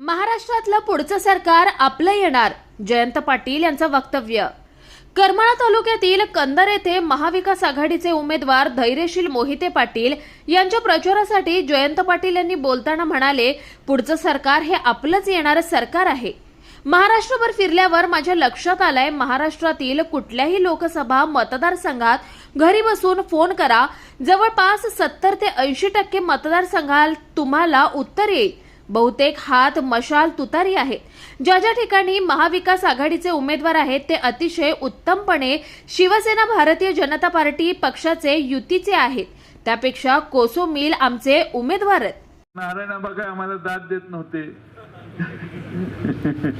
महाराष्ट्रातलं पुढचं सरकार आपलं येणार. जयंत पाटील यांचं वक्तव्य. करमाळा तालुक्यातील कंदर येथे महाविकास आघाडीचे उमेदवार धैर्यशील मोहिते पाटील यांच्या प्रचारासाठी जयंत पाटील यांनी बोलताना म्हणाले पुढचं सरकार हे आपलंच येणारं सरकार आहे. महाराष्ट्रभर फिरल्यावर माझ्या लक्षात आलंय महाराष्ट्रातील कुठल्याही लोकसभा मतदारसंघात घरी बसून फोन करा. जवळपास सत्तर ते ऐंशी टक्के मतदारसंघात तुम्हाला उत्तर येईल. बहुतेक हात मशाल तुतारी आहेत. ज्या ज्या ठिकाणी महाविकास आघाडीचे उमेदवार आहेत ते अतिशय उत्तमपणे शिवसेना भारतीय जनता पार्टी पक्षाचे युतीचे आहेत. त्यापेक्षा कोसो मिल आमचे उमेदवार आहेत. नारायणाबा काय आम्हाला दाद देत नव्हते.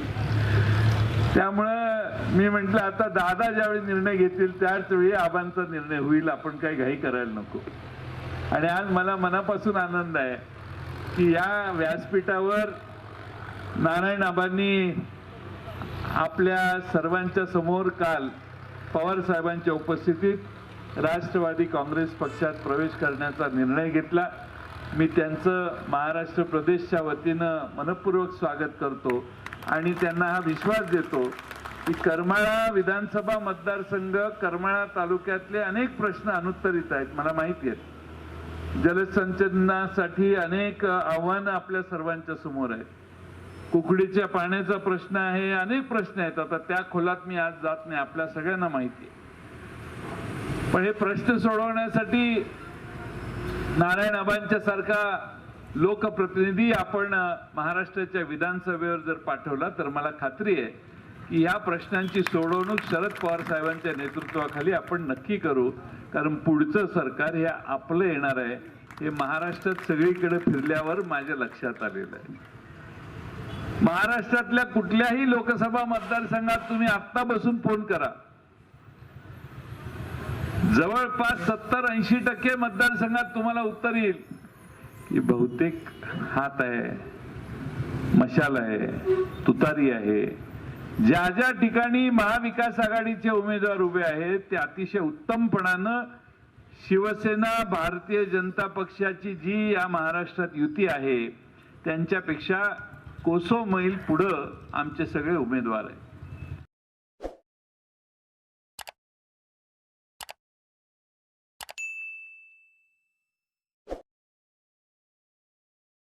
त्यामुळं मी म्हंटल आता दादा ज्यावेळी निर्णय घेतील त्याच वेळी आबांचा निर्णय होईल. आपण काही घाई करायला नको. आणि आज मला मनापासून आनंद आहे की या व्यासपीठावर नारायण आबांनी आपल्या सर्वांच्या समोर काल पवार साहेबांच्या उपस्थितीत राष्ट्रवादी काँग्रेस पक्षात प्रवेश करण्याचा निर्णय घेतला. मी त्यांचं महाराष्ट्र प्रदेशच्या वतीनं मनपूर्वक स्वागत करतो आणि त्यांना हा विश्वास देतो की करमाळा विधानसभा मतदारसंघ करमाळा तालुक्यातले अनेक प्रश्न अनुत्तरित आहेत मला माहिती आहेत जलसंचनासाठी अनेक आव्हानं आपल्या सर्वांच्या समोर आहेत. कुकडीच्या पाण्याचा प्रश्न आहे अनेक प्रश्न आहेत. आता त्या खोलात मी आज जात नाही आपल्या सगळ्यांना माहिती आहे. पण हे प्रश्न सोडवण्यासाठी नारायण आबांच्या सारखा लोकप्रतिनिधी आपण महाराष्ट्राच्या विधानसभेवर जर पाठवला तर मला खात्री आहे की या प्रश्नांची सोडवणूक शरद पवार साहेबांच्या नेतृत्वाखाली आपण नक्की करू. कारण पुढचं सरकार हे आपलं येणार आहे हे महाराष्ट्रात सगळीकडे फिरल्यावर माझ्या लक्षात आलेलं आहे. महाराष्ट्रातल्या कुठल्याही लोकसभा मतदारसंघात तुम्ही आत्ता बसून फोन करा. जवळपास सत्तर ऐंशी टक्के मतदारसंघात तुम्हाला उत्तर येईल. की बहुतेक हात आहे मशाल आहे तुतारी आहे. ज्या ज्या ठिकाणी महाविकास आघाडीचे उमेदवार उभे आहेत ते अतिशय उत्तमपणानं शिवसेना भारतीय जनता पक्षाची जी या महाराष्ट्रात युती आहे त्यांच्यापेक्षा कोसो मैल पुढं आमचे सगळे उमेदवार आहेत.